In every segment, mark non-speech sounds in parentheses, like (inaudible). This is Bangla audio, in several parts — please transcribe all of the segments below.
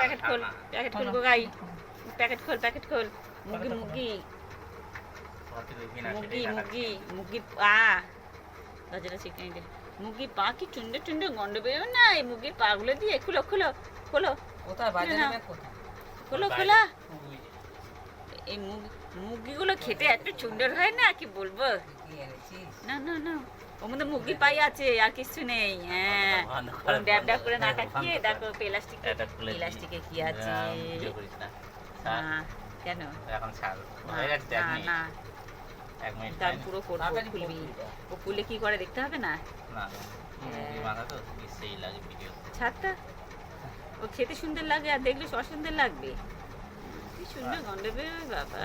প্যাকেট খোল প্যাকেট খোল গোগাই প্যাকেট খোল প্যাকেট খোল। মুরগি। মুরগি মুরগি মুরগি মুরগির পা। চিকেন দে মুরগির পা কি চুন্ডে চুন্ডে গন্ড বেরোবে না এই মুরগির পা গুলো দিয়ে খুলো খুলো খোলো। কোথায়? বাজারে। কোথায়? খোলো খোলা। এই মুরগি মুরগিগুলো খেতে এত সুন্দর হয় না কি বলব? না না না ওর মধ্যে মুরগি পাই আছে আর কিছু নেই হ্যাঁ ড্যাব ড্যাব করে না কাটিয়ে দেখো প্লাস্টিক প্লাস্টিকে কি আছে হ্যাঁ, কেন এখন ছাড় না, হয়ে তার পুরো করব খুলবি ও খুলে কি করে দেখতে হবে না ছাড়টা ও খেতে সুন্দর লাগে আর দেখলে অসুন্দর লাগবে কি সুন্দর গন্ধ বেরোয় বাবা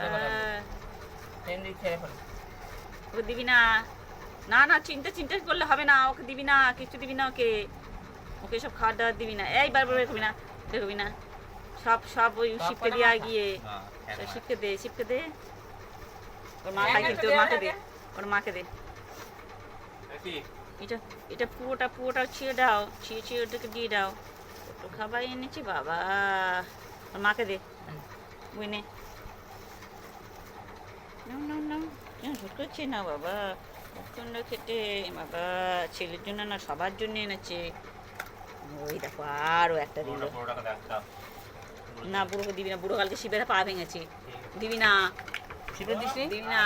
ওকে দিবি না। না না চিন্তা চিন্তা করলে হবে না ওকে দিবি না কিছু দিবি না ওকে। ওকে সব খাবার দাবার দিবি না। এই বারবার বেরোবি না বেরোবি না। সব সব ওই শিবকে দিয়ে মাথা? গিয়ে না সব এক শিবকে দে শিবকে দে। ওর মা হ্যাঁ, খাই হ্যাঁ, কিন্তু ওর মাকে দে ওর মাকে দে। এটা এটা পুরোটা পুরোটা ছিঁড়ে দাও ছিঁড়ে ছিঁড়ে ওটাকে দিয়ে দাও। কত খাবার এনেছি বাবা। ওর মাকে দে। বুঝনে না না না ঝুট করছে না বাবা। প্রচণ্ড খেতে বাবা ছেলের জন্য না সবার জন্য এনেছে। ওই দেখো আরও একটা দিল। না বুড়োকে দিবি না বুড়ো কালকে শিবের পা ভেঙেছে। দিবি না। শিবের দিবি না।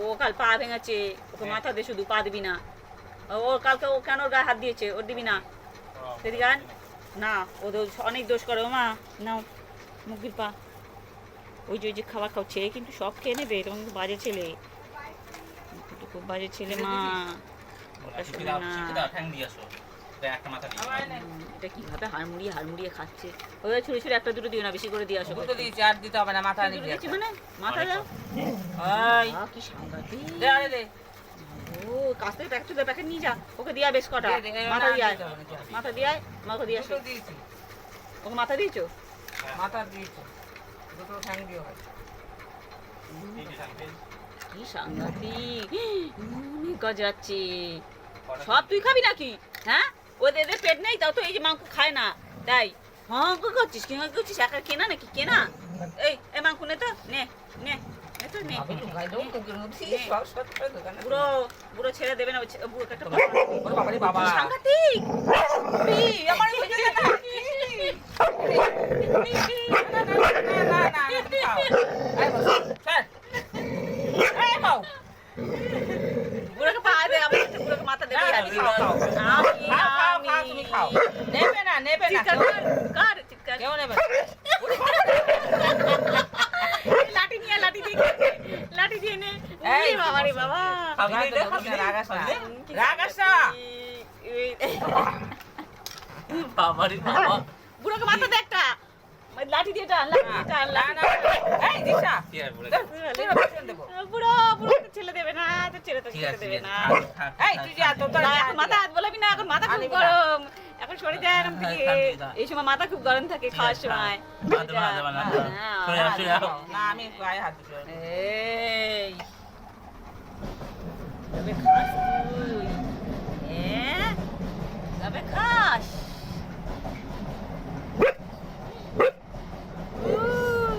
ও কাল পা ভেঙেছে ওকে মাথা দে শুধু পা দিবি না। ও কালকে ও কেন ওর গায়ে হাত দিয়েছে ওর দিবি না। এদিকে আয়। না। ও দোষ অনেক দোষ করে। ও মা নাও মুরগির পা। ওই যে ওই যে খাবার খাচ্ছে কিন্তু সব খেয়ে নেবে তোমার কিন্তু বাজে ছেলে। খুব বাজে ছেলে মা। ওটা না। এটা হাড়মুড়িয়ে হাড়মুড়িয়ে খাচ্ছে? ওই একটা দুটো দিও না বেশি করে দিয়ে আসো। দুটো দিয়েছি আর দিতে হবে না মাথা দিয়েছি মানে? মাথা দাও। ওই। কি সাংঘাতিক। দে আরে দে। ও কাছ থেকে প্যাকেট নিয়ে যা। ওকে দিয়া বেশ কটা। মাথা দিয়ে আয়। মাথা দিয়ে আয় মাথা দিয়ে আসো। ওকে মাথা দিয়েছ? মাথা দিয়েছি। দুটো ঠ্যাং দিয়ে হয়। কি সাংঘাতিক। অনেক গজাচ্ছে সব তুই খাবি নাকি? হ্যাঁ? ওদের এদের পেট নেই তাও তো এই যে মাংস খায় না। তাই। হ্যাঁ করছিস? কি করছিস? একা কেনা নাকি? কেনা? এই এই মাংস নে তো নে নে বুড়ো বুড়ো ছেড়ে দেবে না ছে- একটা বাবা। সাংঘাতিক? আমার (laughs) ওই যে না, কি? না, না, না, না, না, তুমি খাও। এই বসো, ছাড়। এই বউ, বুড়োকে পা দে আমার একটা বুড়োকে মাথা দেবে না, আমি তুমি খাও, খাও। আমি খাও, খাও, আমি খাও, তুমি খাও। নেবে না, নেবে না, চিৎকার কেউ- কর, কর চিৎকার কেউ নেবে না। লাঠি নিয়ে লাঠি দিয়ে খেতে। লাঠি দিয়ে নে এই, বাবা বাবারে বাবা। বুড়োকে মাথা দে একটা। লাঠি দিয়ে টান দিশা। বুড়ো বুড়ো তো ছেলে দেবে না তো ছেলে তো ছেলে দেবে না। এই, তুই যা, তো মাথা হাত বলাবি না এখন মাথা খুব গরম। এখন সরে যায় থেকে হ্যাঁ, থাক। এই সময় মাথা খুব গরম থাকে খাওয়ার সময়। না, আমি গায়ে হাত পারি না। এই তবে খাস তুই হ্যাঁ তবে খাস উহ,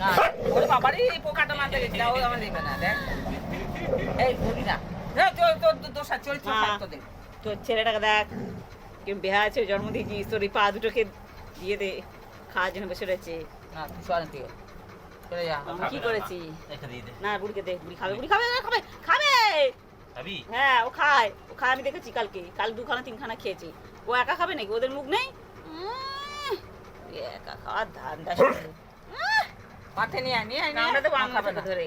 না, ওরে বাবারে, এই পোকাটা মারতে গেছিল, ও আমার দেবে না, দেখ। এই, ধরি না। দেখ, তোর- তোর- তোর দোষা চরিত্র মা। থাকতো দেখ। তোর ছেলেটাকে দেখ কেউ বেহা আছে জন্ম দিয়েছিস তোর এই পা দুটোকে দিয়ে দে খাওয়ার জন্য বসে রয়েছে। না, তুই সরে থেকে। আমি কি করেছি? রেখে দিয়ে দে। না বুড়িকে দে বুড়ি খাবে বুড়ি খাবে খাবে খাবে। হ্যাঁ ও খায় ও খায় আমি দেখেছি কালকে। কাল দুখানা তিনখানা খেয়েছি। ও একা খাবে নাকি? ওদের মুখ নেই? একা খাওয়ার ধান (coughs) শুরু। মাঠে নিয়ে আয়, নিয়ে আমরা খাবে না। ধরে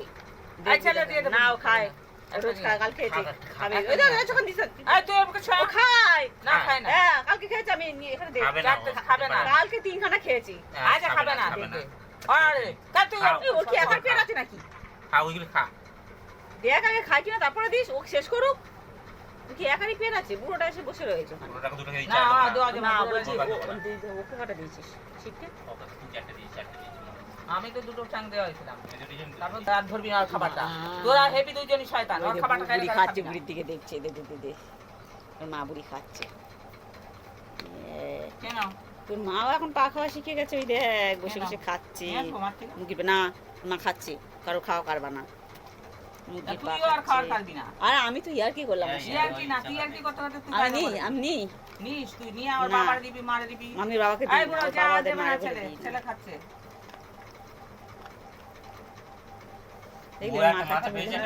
আই, ছেলে দিয়ে দেবো। না ও খায় রোজ। খায় কাল খেয়েছে খাবে, ওই দেখ, যখন এই, তুই আমাকে ও। খায় না, খায় না। হ্যাঁ কালকে খেয়েছে আমি নিয়ে এখানে দে খাবে না খাবে না। কালকে তিনখানা খেয়েছি হ্যাঁ, আচ্ছা, খাবে না, দেখবে। আরে, তা তুই। ওর কি পেট আছে নাকি খা, ওইগুলো খা। দেখ আগে খাই কিনা তারপরে দিস ও শেষ করুক ও কি একারই পেট আছে বুড়োটা এসে বসে রয়েছে না। দেওয়া যাবে। ও- ওকে কটা দিয়েছিস ওকে, চারটে চারটে দিস। আমি তো দুটো ঠাং দেওয়া হয়েছিলাম। তারপর রাত ধরবি ওর খাবারটা। তোরা হেবি দুজনই শয়তান। ওর খাবারটা খাইলে খাচ্ছে বুড়ির দিকে দেখছে দে দে দে। দে ওর মা বুড়ি খাচ্ছে। কেন তোর মাও এখন পা খাওয়া শিখে গেছে ওই দেখ বসে বসে খাচ্ছে? মুরগির পা- না মা খাচ্ছে। কারও খাওয়া কারবা না। আর আর আমি তো ইয়ার কি করলাম। হ্যাঁ, ওর তুই সাথে? আর কি না তুই আর কি করতে করতে তুই আমি কাজ নি করবি। আমি নি। নিস তুই নিয়ে আমার বাবার দিবি মারে দিবি। আমি বাবাকে দিই বাবাদের মারে ছেলে খাচ্ছে। দেখলি মাথা পেয়েছে।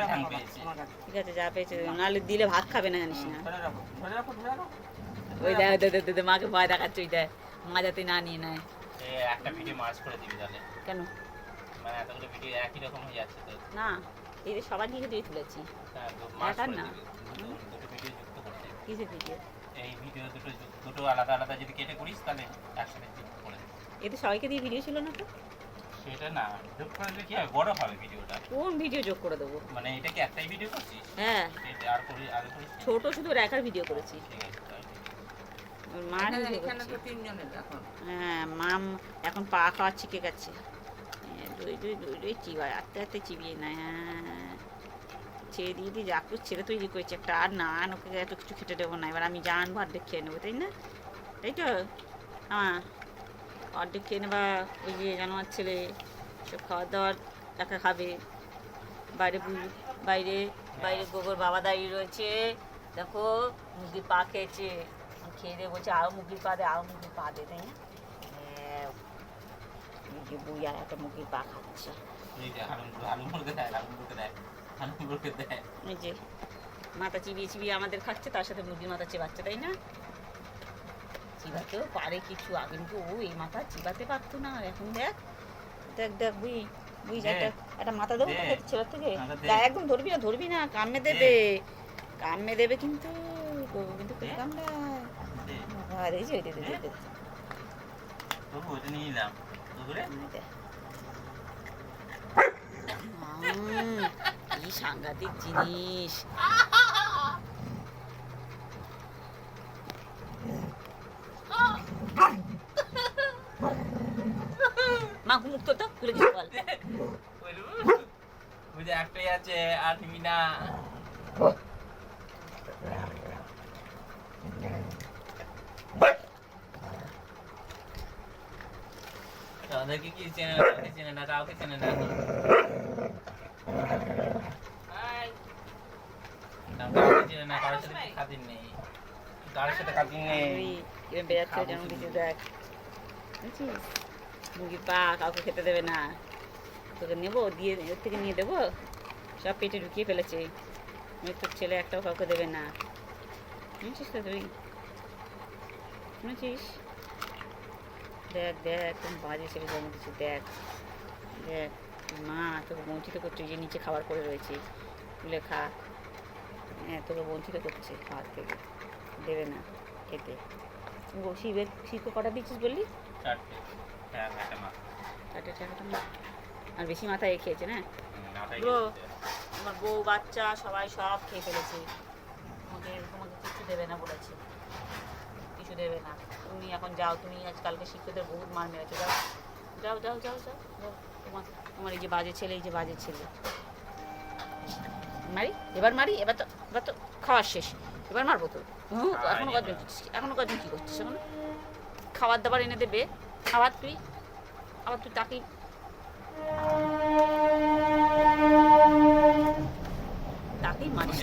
ঠিক আছে যা পেয়েছে নাহলে দিলে ভাত খাবে না জানিস না। ওই দেখ দে মাকে ভয় দেখাচ্ছে ওই দেখ মা যাতে না নিয়ে নেয়। একটা ভিডিও মার্চ করে দিবি তাহলে। কেন? মানে এতগুলো ভিডিও একই রকম হয়ে যাচ্ছে তো। না এই যে সবার দিকে দিয়ে তুলেছি। হ্যাঁ, না। দিবি। দুটো দুটো ভিডিও যুক্ত করতে। কিসের দিকে এই ভিডিও দুটো দুটো আলাদা আলাদা যদি কেটে করিস তাহলে একসাথে যুক্ত করে এতে সবাইকে দিয়ে ভিডিও ছিল না তো? সেটা না যোগ করে দিলে কি হবে বড় হবে ভিডিওটা। কোন ভিডিও যোগ করে দেবো? মানে এটা কি একটাই ভিডিও করছিস? হ্যাঁ। এটা আর করি আগে করিস নি? ছোট শুধু একার ভিডিও করেছি। ঠিক আছে মা এখানে তো তিনজনের এখন। হ্যাঁ মাম এখন পা খাওয়া শিখে গেছে। হ্যাঁ, দুই দুই দুই দুই চিবায় আস্তে আস্তে চিবিয়ে নেয়। হ্যাঁ ছেড়ে দিয়ে দিয়ে যা করে ছেড়ে তৈরি করেছে একটা। আর না আর ওকে এত কিছু খেতে দেবো না। এবার আমি জানব আর খেয়ে নেব তাই না? তাই তো? হ্যাঁ। অর্ধেক খেয়ে নেবা ওই যে জানোয়ার ছেলে সব খাওয়ার দাওয়ার একা খাবে। বাইরে বাইরে বাইরে গোবর বাবা দাঁড়িয়ে রয়েছে। দেখো মুরগির পা খেয়েছে। খেয়ে দিয়ে বলছে আরও মুরগির পা দে আরও মুরগির পা দে তাই না? হ্যাঁ, বুই আর একটা মুরগির পা খাচ্ছে। মাথা চিবিয়ে চিবিয়ে আমাদের খাচ্ছে তার সাথে মুরগির মাথা চেবাচ্ছে তাই না? চিবাতেও পারে কিছু। আগে কিন্তু ও এই মাথা চিবাতে পারতো না। আর এখন দেখ। দেখ দেখ যে দে। একটা একটা মাথা দেবো দে। তোকে ছেলের থেকে? একদম ধরবি না ধরবি না কামে দেবে। কামে দেবে কিন্তু কিন্তু দে। কামড়ায় ওটা নিয়ে নিলাম। এই কি সাংঘাতিক জিনিস। মা মুখ তো খুলে কিছু বল। যে একটাই আছে আর নিবি না। ওদেরকে কি চেনে না কাউকে চেনে না কাউকে চেনে না। না, কাউকে চেনে না কারোর সাথে খাতির নেই? কারোর সাথে খাতির নেই। বেড়াচ্ছে যেমন কিছু দেখ। বুঝছিস মুরগির পা কাউকে খেতে দেবে না। তোকে নেব, দিয়ে ওর থেকে নিয়ে দেবো। সব পেটে ঢুকিয়ে ফেলেছে। তোর ছেলে একটাও কাউকে দেবে না। শুনছিস তো তুই? শুনেছিস? দেখ দেখ একদম বাজে ছেলে জন্ম কিছু দেখ। দেখ, মা তোকে বঞ্চিত করছে, যে নিচে খাবার পড়ে রয়েছে। তুলে খা। হ্যাঁ তোকে বঞ্চিত করছে খাওয়ার থেকে। দেবে না, খেতে। শিবের শিবকে কটা দিচ্ছিস বললি? চারটে। আর বেশি মাথা এ খেয়েছে না? আমার বউ বাচ্চা সবাই সব খেয়ে ফেলেছে। তোমাকে তোমাকে কিছু দেবে না বলেছে। কিছু দেবে না। তুমি এখন যাও তুমি আজকালকে শিক্ষকদের বহুত মার মেরেছো। যাও যাও যাও যাও যাও। যাও তোমার তোমার এই যে বাজে ছেলে এই যে বাজে ছেলে। মারি এবার মারি এবার তো এবার তো খাওয়ার শেষ। এবার মারবো তো। হুম, তো এখনও কজন এখনও কজন কী করছিস? এখন? খাবার দাবার এনে দেবে। আবার তুই? আবার তুই তাকেই তাকেই মারিস